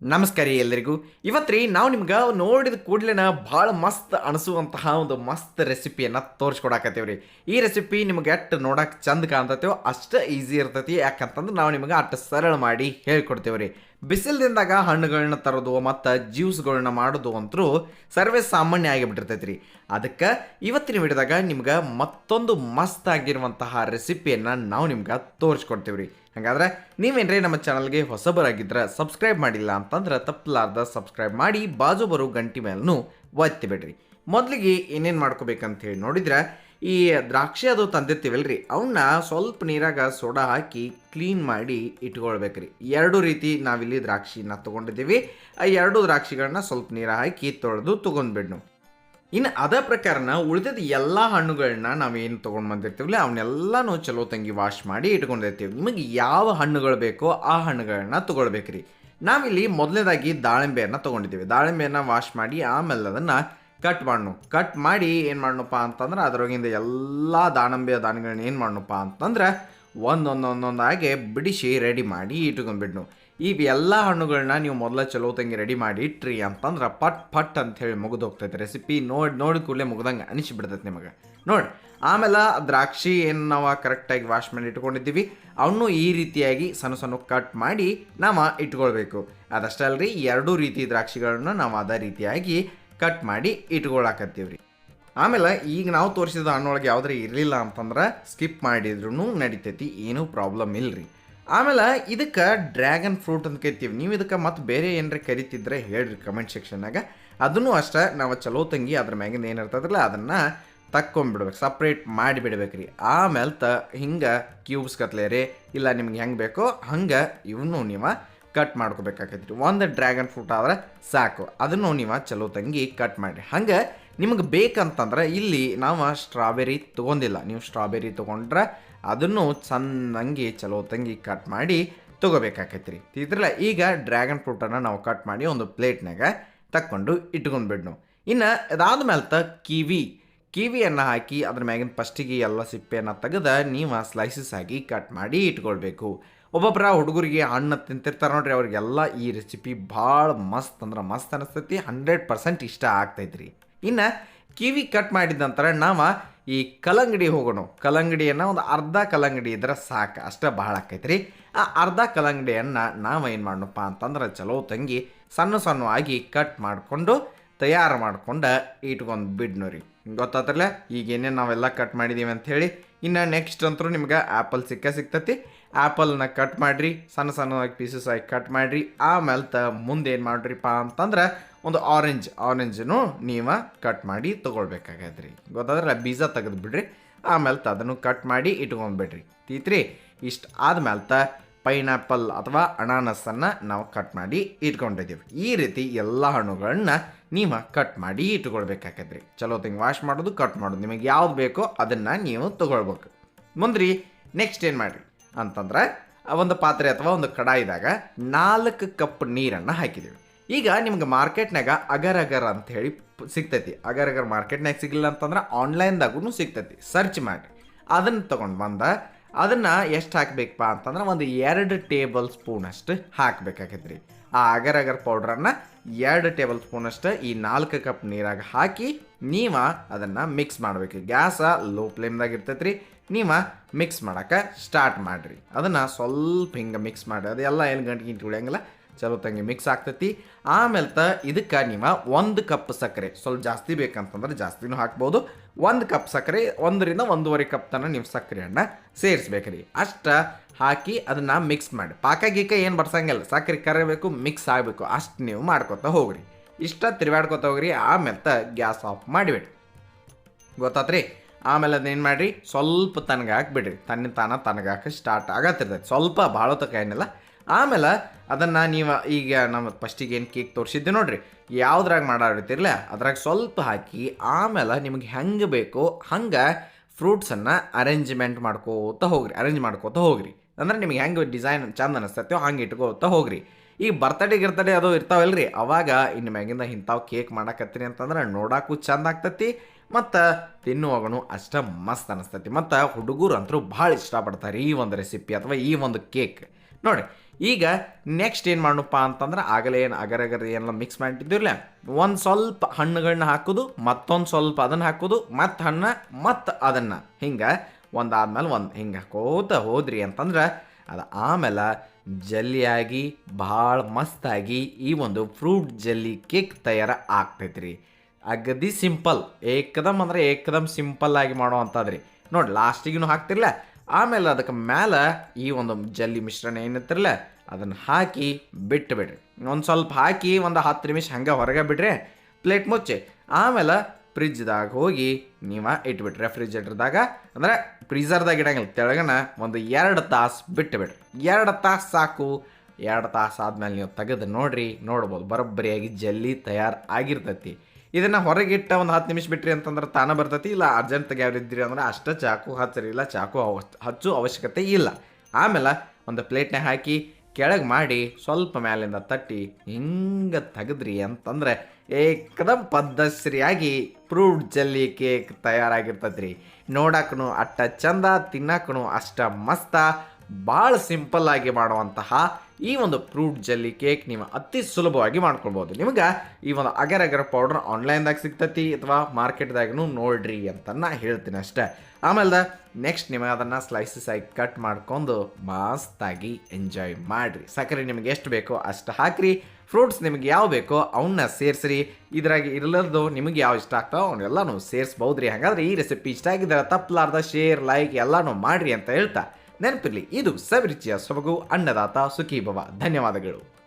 ನಮಸ್ಕಾರ ಎಲ್ಲರಿಗೂ ಇವತ್ತು ರೀ ನಾವು ನಿಮ್ಗೆ ನೋಡಿದ ಕೂಡಲೇ ಭಾಳ ಮಸ್ತ್ ಅನಿಸುವಂತಹ ಒಂದು ಮಸ್ತ್ ರೆಸಿಪಿಯನ್ನು ತೋರಿಸ್ಕೊಡಕತ್ತೀವಿ ರೀ ಈ ರೆಸಿಪಿ ನಿಮ್ಗೆ ಎಷ್ಟು ನೋಡಕ್ಕೆ ಚಂದ ಕಾಣ್ತೈತೋ ಅಷ್ಟು ಈಸಿ ಇರ್ತೈತಿ. ಯಾಕಂತಂದ್ರೆ ನಾವು ನಿಮ್ಗೆ ಅಷ್ಟು ಸರಳ ಮಾಡಿ ಹೇಳ್ಕೊಡ್ತೇವೆ ರೀ ಬಿಸಿಲದಿಂದಾಗ ಹಣ್ಣುಗಳನ್ನ ತರೋದು ಮತ್ತು ಜ್ಯೂಸ್ಗಳನ್ನ ಮಾಡೋದು ಅಂತರೂ ಸರ್ವೇ ಸಾಮಾನ್ಯ ಆಗಿಬಿಟ್ಟಿರ್ತೈತಿ ರೀ ಅದಕ್ಕೆ ಇವತ್ತಿನ ವಿಡಿಯೋದಾಗ ನಿಮ್ಗೆ ಮತ್ತೊಂದು ಮಸ್ತ್ ಆಗಿರುವಂತಹ ರೆಸಿಪಿಯನ್ನು ನಾವು ನಿಮ್ಗೆ ತೋರಿಸ್ಕೊಡ್ತೀವಿ ರೀ ಹಾಗಾದ್ರೆ ನೀವೇನ್ರಿ ನಮ್ಮ ಚಾನಲ್ಗೆ ಹೊಸಬರಾಗಿದ್ದರೆ ಸಬ್ಸ್ಕ್ರೈಬ್ ಮಾಡಿಲ್ಲ ಅಂತಂದ್ರೆ ತಪ್ಪಲಾರ್ದ ಸಬ್ಸ್ಕ್ರೈಬ್ ಮಾಡಿ, ಬಾಜು ಬರೋ ಗಂಟಿ ಮೇಲೂ ಒತ್ತಿ ಬಿಡ್ರಿ. ಮೊದಲಿಗೆ ಏನೇನು ಮಾಡ್ಕೋಬೇಕಂತ ಹೇಳಿ ನೋಡಿದ್ರೆ ಈ ದ್ರಾಕ್ಷಿ ಅದು ತಂದಿರ್ತೀವಲ್ರಿ ಅವನ್ನ ಸ್ವಲ್ಪ ನೀರಾಗ ಸೋಡಾ ಹಾಕಿ ಕ್ಲೀನ್ ಮಾಡಿ ಇಟ್ಕೊಳ್ಬೇಕ್ರಿ. ಎರಡು ರೀತಿ ನಾವಿಲ್ಲಿ ದ್ರಾಕ್ಷಿನ ತೊಗೊಂಡಿದ್ದೀವಿ. ಆ ಎರಡು ದ್ರಾಕ್ಷಿಗಳನ್ನ ಸ್ವಲ್ಪ ನೀರ ಹಾಕಿ ತೊಳೆದು ತೊಗೊಂಡ್ಬಿಡ್ನು. ಇನ್ನು ಅದೇ ಪ್ರಕಾರನ ಉಳಿದಿದ್ದ ಎಲ್ಲ ಹಣ್ಣುಗಳನ್ನ ನಾವೇನು ತೊಗೊಂಡು ಬಂದಿರ್ತೀವಲ್ಲ ಅವನ್ನೆಲ್ಲನೂ ಚಲೋ ತಂಗಿ ವಾಶ್ ಮಾಡಿ ಇಟ್ಕೊಂಡಿರ್ತೀವಿ. ನಿಮಗೆ ಯಾವ ಹಣ್ಣುಗಳು ಬೇಕೋ ಆ ಹಣ್ಣುಗಳನ್ನ ತೊಗೊಳ್ಬೇಕ್ರಿ. ನಾವಿಲ್ಲಿ ಮೊದಲನೇದಾಗಿ ದಾಳಿಂಬೆಯನ್ನು ತೊಗೊಂಡಿದ್ದೀವಿ. ದಾಳಿಂಬೆಯನ್ನು ವಾಶ್ ಮಾಡಿ ಆಮೇಲೆ ಅದನ್ನು ಕಟ್ ಮಾಡ್ನು. ಕಟ್ ಮಾಡಿ ಏನು ಮಾಡ್ನಪ್ಪ ಅಂತಂದ್ರೆ ಅದರೊಳಗಿಂದ ಎಲ್ಲ ದಾನಂಬೆಯ ದಾನಗಳನ್ನ ಏನು ಮಾಡ್ನಪ್ಪ ಅಂತಂದ್ರೆ ಒಂದೊಂದೊಂದೊಂದಾಗೆ ಬಿಡಿಸಿ ರೆಡಿ ಮಾಡಿ ಇಟ್ಕೊಂಡ್ಬಿಡ್ನು. ಈ ಎಲ್ಲ ಹಣ್ಣುಗಳನ್ನ ನೀವು ಮೊದಲ ಚಲೋ ತಂಗಿ ರೆಡಿ ಮಾಡಿ ಇಟ್ರಿ ಅಂತಂದ್ರೆ ಪಟ್ ಪಟ್ ಅಂತ ಹೇಳಿ ಮುಗಿದು ಹೋಗ್ತೈತೆ. ರೆಸಿಪಿ ನೋಡಿ ನೋಡಿ ಕೂಡಲೇ ಮುಗ್ದಂಗೆ ಅನಿಸ್ಬಿಡ್ತೈತೆ ನಿಮಗೆ. ನೋಡಿ, ಆಮೇಲೆ ದ್ರಾಕ್ಷಿ ಏನು ನಾವು ಕರೆಕ್ಟಾಗಿ ವಾಶ್ ಮಾಡಿ ಇಟ್ಕೊಂಡಿದ್ದೀವಿ. ಅವನ್ನೂ ಈ ರೀತಿಯಾಗಿ ಸಣ್ಣ ಸಣ್ಣ ಕಟ್ ಮಾಡಿ ನಾವು ಇಟ್ಕೊಳ್ಬೇಕು. ಅದಷ್ಟೇ ಅಲ್ರಿ, ಎರಡೂ ರೀತಿ ದ್ರಾಕ್ಷಿಗಳನ್ನು ನಾವು ಅದೇ ರೀತಿಯಾಗಿ ಕಟ್ ಮಾಡಿ ಇಟ್ಕೊಳಕತ್ತೀವಿ ರೀ ಆಮೇಲೆ ಈಗ ನಾವು ತೋರಿಸಿದ ಹಣ್ಣೊಳಗೆ ಯಾವುದ್ರೆ ಇರಲಿಲ್ಲ ಅಂತಂದ್ರೆ ಸ್ಕಿಪ್ ಮಾಡಿದ್ರೂ ನಡಿತೈತಿ, ಏನೂ ಪ್ರಾಬ್ಲಮ್ ಇಲ್ಲರಿ ಆಮೇಲೆ ಇದಕ್ಕೆ ಡ್ರ್ಯಾಗನ್ ಫ್ರೂಟ್ ಅಂತ ಕರಿತೀವಿ. ನೀವು ಇದಕ್ಕೆ ಮತ್ತು ಬೇರೆ ಏನಾರ ಕರಿತಿದ್ರೆ ಹೇಳ್ರಿ ಕಮೆಂಟ್ ಸೆಕ್ಷನ್ನಾಗ ಅದನ್ನು ಅಷ್ಟೇ ನಾವು ಚಲೋ ತಂಗಿ ಅದ್ರ ಮ್ಯಾಗಿಂದ ಏನಿರ್ತದಲ್ಲ ಅದನ್ನು ತಕ್ಕೊಂಬಿಡ್ಬೇಕು ಸಪ್ರೇಟ್ ಮಾಡಿ ಬಿಡ್ಬೇಕ್ರಿ. ಆಮೇಲೆ ತ ಹಿಂಗೆ ಕ್ಯೂಬ್ಸ್ ಕತ್ಲೇರಿ, ಇಲ್ಲ ನಿಮ್ಗೆ ಹೆಂಗೆ ಬೇಕೋ ಹಂಗೆ ಇವನು ನೀವು ಕಟ್ ಮಾಡ್ಕೋಬೇಕಾಗೈತಿ. ಒಂದು ಡ್ರ್ಯಾಗನ್ ಫ್ರೂಟ್ ಆದ್ರೆ ಸಾಕು. ಅದನ್ನು ನೀವು ಚಲೋ ತಂಗಿ ಕಟ್ ಮಾಡಿರಿ. ಹಂಗೆ ನಿಮಗೆ ಬೇಕಂತಂದ್ರೆ ಇಲ್ಲಿ ನಾವು ಸ್ಟ್ರಾಬೆರಿ ತೊಗೊಂಡಿಲ್ಲ. ನೀವು ಸ್ಟ್ರಾಬೆರಿ ತೊಗೊಂಡ್ರೆ ಅದನ್ನು ಚೆನ್ನಾಗಿ ಚಲೋ ತಂಗಿ ಕಟ್ ಮಾಡಿ ತೊಗೋಬೇಕಾಕೈತಿ ರೀ. ಇದ್ರಲ್ಲ ಈಗ ಡ್ರ್ಯಾಗನ್ ಫ್ರೂಟನ್ನು ನಾವು ಕಟ್ ಮಾಡಿ ಒಂದು ಪ್ಲೇಟ್ನಾಗ ತಕ್ಕೊಂಡು ಇಟ್ಕೊಂಡ್ಬಿಡ್ನು. ಇನ್ನು ಅದಾದ ಮೇಲೆ ತ ಕಿವಿ. ಕಿವಿಯನ್ನು ಹಾಕಿ ಅದ್ರ ಮ್ಯಾಗಿನ ಫಸ್ಟಿಗೆ ಎಲ್ಲ ಸಿಪ್ಪೆಯನ್ನು ತೆಗೆದು ನೀವು ಸ್ಲೈಸಸ್ ಆಗಿ ಕಟ್ ಮಾಡಿ ಇಟ್ಕೊಳ್ಬೇಕು. ಒಬ್ಬೊಬ್ಬರ ಹುಡುಗರಿಗೆ ಹಣ್ಣು ತಿಂತಿರ್ತಾರೆ ನೋಡ್ರಿ, ಅವ್ರಿಗೆಲ್ಲ ಈ ರೆಸಿಪಿ ಭಾಳ ಮಸ್ತ್ ಅಂದ್ರೆ ಮಸ್ತ್ ಅನಿಸ್ತೈತಿ ಹಂಡ್ರೆಡ್ ಪರ್ಸೆಂಟ್ ಇಷ್ಟ ಆಗ್ತೈತ್ರಿ. ಇನ್ನು ಕಿವಿ ಕಟ್ ಮಾಡಿದ ನಂತರ ನಾವು ಈ ಕಲಂಗಡಿ ಹೋಗೋಣ. ಕಲಂಗಡಿಯನ್ನು ಒಂದು ಅರ್ಧ ಕಲಂಗಡಿ ಇದ್ರೆ ಸಾಕು, ಅಷ್ಟೇ ಭಾಳ ಆಕೈತ್ರಿ. ಆ ಅರ್ಧ ಕಲಂಗಡಿಯನ್ನು ನಾವು ಏನು ಮಾಡೋಣಪ್ಪ ಅಂತಂದ್ರೆ ಚಲೋ ತಂಗಿ ಸಣ್ಣ ಸಣ್ಣವಾಗಿ ಕಟ್ ಮಾಡಿಕೊಂಡು ತಯಾರು ಮಾಡ್ಕೊಂಡು ಇಟ್ಕೊಂಡು ಬಿಡ್ನೋರಿ ರೀ. ಗೊತ್ತಾತ್ರಲ್ಲ ಈಗ ಏನೇನು ನಾವೆಲ್ಲ ಕಟ್ ಮಾಡಿದ್ದೀವಿ ಅಂಥೇಳಿ ಇನ್ನು ನೆಕ್ಸ್ಟ್ ಅಂತೂ ನಿಮ್ಗೆ ಆ್ಯಪಲ್ ಸಿಕ್ಕ ಸಿಗ್ತತಿ. ಆ್ಯಪಲ್ನ ಕಟ್ ಮಾಡಿರಿ, ಸಣ್ಣ ಸಣ್ಣವಾಗಿ ಪೀಸಸ್ ಆಗಿ ಕಟ್ ಮಾಡಿರಿ ಆಮೇಲೆ ತ ಮುಂದೆ ಏನು ಮಾಡ್ರಿಪ್ಪ ಅಂತಂದ್ರೆ ಒಂದು ಆರೆಂಜ್ ಆರೆಂಜನ್ನು ನೀವು ಕಟ್ ಮಾಡಿ ತೊಗೊಳ್ಬೇಕಾಗೈತ್ರಿ ಗೊತ್ತಾದ್ರೆ ಬೀಜ ತೆಗೆದು ಬಿಡ್ರಿ ಆಮೇಲೆ ತ ಅದನ್ನು ಕಟ್ ಮಾಡಿ ಇಟ್ಕೊಂಡ್ಬಿಡ್ರಿ. ತೀತ್ರಿ, ಇಷ್ಟು ಆದಮೇಲೆ ತ ಪೈನಾಪಲ್ ಅಥವಾ ಅನಾನಸನ್ನು ನಾವು ಕಟ್ ಮಾಡಿ ಇಟ್ಕೊಂಡಿದ್ದೀವಿ ಈ ರೀತಿ ಎಲ್ಲ ಹಣ್ಣುಗಳನ್ನ ನೀವು ಕಟ್ ಮಾಡಿ ಇಟ್ಕೊಳ್ಬೇಕಾಗದ್ರಿ ಚಲೋ ತಿಂಗ್ ವಾಶ್ ಮಾಡೋದು ಕಟ್ ಮಾಡೋದು, ನಿಮಗೆ ಯಾವ್ದು ಬೇಕೋ ಅದನ್ನು ನೀವು ತೊಗೊಳ್ಬೇಕು. ಮುಂದ್ರಿ ನೆಕ್ಸ್ಟ್ ಏನು ಮಾಡಿರಿ? ಅಂತಂದ್ರೆ ಒಂದು ಪಾತ್ರೆ ಅಥವಾ ಒಂದು ಕಡಾಯಿದಾಗ ನಾಲ್ಕು ಕಪ್ ನೀರನ್ನು ಹಾಕಿದ್ದೀವಿ ಈಗ ನಿಮ್ಗೆ ಮಾರ್ಕೆಟ್ನಾಗ ಅಗರ್ ಅಗರ್ ಅಂತ ಹೇಳಿ ಸಿಗ್ತೈತಿ. ಅಗರ್ ಅಗರ್ ಮಾರ್ಕೆಟ್ನಾಗ ಸಿಗಲಿಲ್ಲ ಅಂತಂದ್ರೆ ಆನ್ಲೈನ್ದಾಗೂ ಸಿಗ್ತೈತಿ. ಸರ್ಚ್ ಮಾಡಿ. ಅದನ್ನು ತೊಗೊಂಡು ಬಂದ, ಅದನ್ನು ಎಷ್ಟು ಹಾಕಬೇಕಪ್ಪ ಅಂತಂದ್ರೆ ಒಂದು ಎರಡು ಟೇಬಲ್ ಸ್ಪೂನಷ್ಟು ಹಾಕ್ಬೇಕಾಗೈತ್ರಿ. ಆ ಅಗರ್ ಅಗರ್ ಪೌಡ್ರನ್ನು ಎರಡು ಟೇಬಲ್ ಸ್ಪೂನಷ್ಟು ಈ ನಾಲ್ಕು ಕಪ್ ನೀರಾಗ ಹಾಕಿ ನೀವು ಅದನ್ನು ಮಿಕ್ಸ್ ಮಾಡ್ಬೇಕು. ಗ್ಯಾಸ ಲೋ ಫ್ಲೇಮ್ದಾಗ ಇರ್ತೈತ್ರಿ. ನೀವ ಮಿಕ್ಸ್ ಮಾಡೋಕೆ ಸ್ಟಾರ್ಟ್ ಮಾಡಿರಿ. ಅದನ್ನು ಸ್ವಲ್ಪ ಹಿಂಗೆ ಮಿಕ್ಸ್ ಮಾಡಿ. ಅದೆಲ್ಲ ಏನು ಗಂಟೆ ಗಿಂಟು ಉಳಿಯಂಗಿಲ್ಲ ಚಲೋ ತಂಗಿ ಮಿಕ್ಸ್ ಆಗ್ತೈತಿ. ಆಮೇಲೆ ತ ಇದಕ್ಕೆ ನೀವು ಒಂದು ಕಪ್ ಸಕ್ಕರೆ, ಸ್ವಲ್ಪ ಜಾಸ್ತಿ ಬೇಕಂತಂದ್ರೆ ಜಾಸ್ತಿನೂ ಹಾಕ್ಬೋದು. ಒಂದು ಕಪ್ ಸಕ್ಕರೆ, ಒಂದರಿಂದ ಒಂದೂವರೆ ಕಪ್ ತನಕ ನೀವು ಸಕ್ಕರೆಯನ್ನು ಸೇರಿಸ್ಬೇಕ್ರಿ. ಅಷ್ಟ ಹಾಕಿ ಅದನ್ನು ಮಿಕ್ಸ್ ಮಾಡಿ. ಪಾಕ ಗೀಕ ಏನು ಬರ್ಸಂಗಿಲ್ಲ, ಸಕ್ಕರೆ ಕರಿಬೇಕು ಮಿಕ್ಸ್ ಆಗಬೇಕು. ಅಷ್ಟು ನೀವು ಮಾಡ್ಕೊತ ಹೋಗ್ರಿ. ಇಷ್ಟ ತಿರುಗಾಡ್ಕೊತ ಹೋಗ್ರಿ, ಆಮೇಲೆ ತ ಗ್ಯಾಸ್ ಆಫ್ ಮಾಡಿಬಿಡಿ ಗೊತ್ತಾತ್ರಿ? ಆಮೇಲೆ ಅದೇನು ಮಾಡಿರಿ? ಸ್ವಲ್ಪ ತನಗೆ ಹಾಕ್ಬಿಡ್ರಿ. ತನ್ನ ತಾನ ತನಗಾಕ ಸ್ಟಾರ್ಟ್ ಆಗತ್ತಿರ್ತೈತೆ. ಸ್ವಲ್ಪ ಭಾಳ ತಕ ಏನಿಲ್ಲ. ಆಮೇಲೆ ಅದನ್ನು ನೀವು ಈಗ ನಮ್ಮ ಫಸ್ಟಿಗೆ ಏನು ಕೇಕ್ ತೋರಿಸಿದ್ದೆ ನೋಡ್ರಿ. ಯಾವ್ದ್ರಾಗ ಮಾಡಾಡಿತಿರ್ಲ ಅದ್ರಾಗ ಸ್ವಲ್ಪ ಹಾಕಿ ಆಮೇಲೆ ನಿಮಗೆ ಹೆಂಗೆ ಬೇಕೋ ಹಂಗೆ ಫ್ರೂಟ್ಸನ್ನು ಅರೇಂಜ್ಮೆಂಟ್ ಮಾಡ್ಕೋತ ಹೋಗ್ರಿ. ಅರೇಂಜ್ ಮಾಡ್ಕೋತ ಹೋಗ್ರಿ. ಅಂದ್ರೆ ನಿಮಗೆ ಹೆಂಗೆ ಡಿಸೈನ್ ಚಂದ ಅನಿಸ್ತೈತೋ ಹಂಗೆ ಇಟ್ಕೋತ ಹೋಗ್ರಿ. ಈ ಬರ್ತಡೇ ಗಿರ್ತಡೇ ಅದು ಇರ್ತಾವಲ್ರಿ. ಅವಾಗ ಇನ್ನು ಮ್ಯಾಗಿಂದ ಇಂಥವು ಕೇಕ್ ಮಾಡಕತ್ತೀರಿ ಅಂತಂದ್ರೆ ನೋಡಕ್ಕೂ ಚಂದ ಆಗ್ತತಿ, ಮತ್ತು ತಿನ್ನುವಾಗನು ಅಷ್ಟ ಮಸ್ತ್ ಅನಿಸ್ತೈತಿ. ಮತ್ತು ಹುಡುಗರು ಅಂತರೂ ಭಾಳ ಇಷ್ಟಪಡ್ತಾರೆ ಈ ಒಂದು ರೆಸಿಪಿ ಅಥವಾ ಈ ಒಂದು ಕೇಕ್ ನೋಡಿ ಈಗ ನೆಕ್ಸ್ಟ್ ಏನು ಮಾಡಪ್ಪ ಅಂತಂದ್ರೆ ಆಗಲೇ ಏನು ಅಗರ ಅಗರ ಏನೆಲ್ಲ ಮಿಕ್ಸ್ ಮಾಡಿಟ್ಟಿದ್ದಿರಲ್ಲ ಒಂದು ಸ್ವಲ್ಪ ಹಣ್ಣುಗಳನ್ನ ಹಾಕೋದು, ಮತ್ತೊಂದು ಸ್ವಲ್ಪ ಅದನ್ನು ಹಾಕೋದು, ಮತ್ತು ಹಣ್ಣು, ಮತ್ತು ಅದನ್ನು. ಹಿಂಗೆ, ಒಂದಾದ್ಮೇಲೆ ಒಂದು, ಹಿಂಗೆ ಹಾಕೋತ ಹೋದ್ರಿ ಅಂತಂದ್ರೆ ಅದು ಆಮೇಲೆ ಜಲ್ಲಿಯಾಗಿ ಭಾಳ ಮಸ್ತಾಗಿ ಈ ಒಂದು ಫ್ರೂಟ್ ಜಲ್ಲಿ ಕೇಕ್ ತಯಾರ ಆಗ್ತೈತ್ರಿ. ಅಗದಿ ಸಿಂಪಲ್, ಏಕದಮ್ ಅಂದ್ರೆ ಏಕದಮ್ ಸಿಂಪಲ್ ಆಗಿ ಮಾಡೋ ಅಂಥದ್ರಿ ನೋಡಿ ಲಾಸ್ಟಿಗೂ ಹಾಕ್ತಿರ್ಲ ಆಮೇಲೆ ಅದಕ್ಕೆ ಮೇಲೆ ಈ ಒಂದು ಜಲ್ಲಿ ಮಿಶ್ರಣ ಏನಿರ್ತಿರಲ್ಲ ಅದನ್ನು ಹಾಕಿ ಬಿಟ್ಟು ಬಿಡ್ರಿ ಒಂದು ಸ್ವಲ್ಪ ಹಾಕಿ ಒಂದು ಹತ್ತು ನಿಮಿಷ ಹಂಗೆ ಹೊರಗೆ ಬಿಡ್ರಿ, ಪ್ಲೇಟ್ ಮುಚ್ಚಿ. ಆಮೇಲೆ ಫ್ರಿಜ್ದಾಗ ಹೋಗಿ ನೀವು ಇಟ್ಬಿಟ್ರಿ ರೆಫ್ರಿಜರೇಟರ್ದಾಗ ಅಂದ್ರೆ ಫ್ರೀಝರ್ದಾಗ ಇಡಂಗಿಲ್ಲ, ತೆಳಗನ ಒಂದು ಎರಡು ತಾಸು ಬಿಟ್ಟು ಬಿಡ್ರಿ ಎರಡು ತಾಸು ಸಾಕು. ಎರಡು ತಾಸು ಆದಮೇಲೆ ನೀವು ತೆಗೆದು ನೋಡ್ರಿ, ನೋಡ್ಬೋದು. ಬರೋಬ್ಬರಿಯಾಗಿ ಜಲ್ಲಿ ತಯಾರು ಆಗಿರ್ತೈತಿ. ಇದನ್ನು ಹೊರಗಿಟ್ಟ ಒಂದು ಹತ್ತು ನಿಮಿಷ ಬಿಟ್ರಿ ಅಂತಂದ್ರೆ ತಾನ ಬರ್ತೈತಿ, ಇಲ್ಲ ಅರ್ಜೆಂಟ್ ತೆಗ್ಯಾವ್ರಿದ್ರಿ ಅಂದ್ರೆ ಅಷ್ಟೇ ಚಾಕು ಹಚ್ಚರಿ, ಇಲ್ಲ ಚಾಕು ಅವ ಹಚ್ಚು ಅವಶ್ಯಕತೆ ಇಲ್ಲ. ಆಮೇಲೆ ಒಂದು ಪ್ಲೇಟ್ನ ಹಾಕಿ ಕೆಳಗೆ ಮಾಡಿ ಸ್ವಲ್ಪ ಮ್ಯಾಲಿಂದ ತಟ್ಟಿ ಹಿಂಗೆ ತೆಗೆದ್ರಿ ಅಂತಂದ್ರೆ ಏಕದಮ್ ಪದ್ಧಶ್ರಿಯಾಗಿ ಫ್ರೂಟ್ ಜಲ್ಲಿ ಕೇಕ್ ತಯಾರಾಗಿರ್ತೈತ್ರಿ. ನೋಡಕ್ಕೂ ಅಟ್ಟ ಚಂದ ತಿನ್ನಕ್ಕೂ ಅಷ್ಟ ಮಸ್ತ ಭಾಳ ಸಿಂಪಲ್ ಆಗಿ ಮಾಡುವಂತಹ ಈ ಒಂದು ಫ್ರೂಟ್ ಜಲ್ಲಿ ಕೇಕ್ ನೀವು ಅತಿ ಸುಲಭವಾಗಿ ಮಾಡ್ಕೊಳ್ಬೋದು. ನಿಮ್ಗೆ ಈ ಒಂದು ಅಗರ್ ಅಗರ್ ಪೌಡರ್ ಆನ್ಲೈನ್ದಾಗ ಸಿಗ್ತೈತಿ ಅಥವಾ ಮಾರ್ಕೆಟ್ದಾಗೂ ನೋಡ್ರಿ ಅಂತ ನಾ ಹೇಳ್ತೀನಿ ಅಷ್ಟೇ. ಆಮೇಲೆ ನೆಕ್ಸ್ಟ್ ನಿಮಗೆ ಅದನ್ನು ಸ್ಲೈಸಸ್ ಆಗಿ ಕಟ್ ಮಾಡ್ಕೊಂಡು ಮಸ್ತಾಗಿ ಎಂಜಾಯ್ ಮಾಡಿರಿ. ಸಕ್ಕರೆ ನಿಮಗೆ ಎಷ್ಟು ಬೇಕೋ ಅಷ್ಟು ಹಾಕ್ರಿ. ಫ್ರೂಟ್ಸ್ ನಿಮಗೆ ಯಾವ ಬೇಕೋ ಅವನ್ನ ಸೇರಿಸ್ರಿ. ಇದ್ರಾಗ ಇರಲಾರ್ದು ನಿಮಗೆ ಯಾವ ಇಷ್ಟ ಆಗ್ತಾವೆ ಅವನ್ನೆಲ್ಲನೂ ಸೇರಿಸ್ಬೋದ್ರಿ. ಹಾಗಾದ್ರೆ ಈ ರೆಸಿಪಿ ಇಷ್ಟ ಆಗಿದ್ರೆ ತಪ್ಪಲಾರ್ದ ಶೇರ್ ಲೈಕ್ ಎಲ್ಲನೂ ಮಾಡಿರಿ ಅಂತ ಹೇಳ್ತಾ. ನೆನಪಿರ್ಲಿ ಇದು ಸವಿರುಚಿಯ ಸೊಬಗು ಅನ್ನದಾತ ಸುಖೀಭವ. ಧನ್ಯವಾದಗಳು.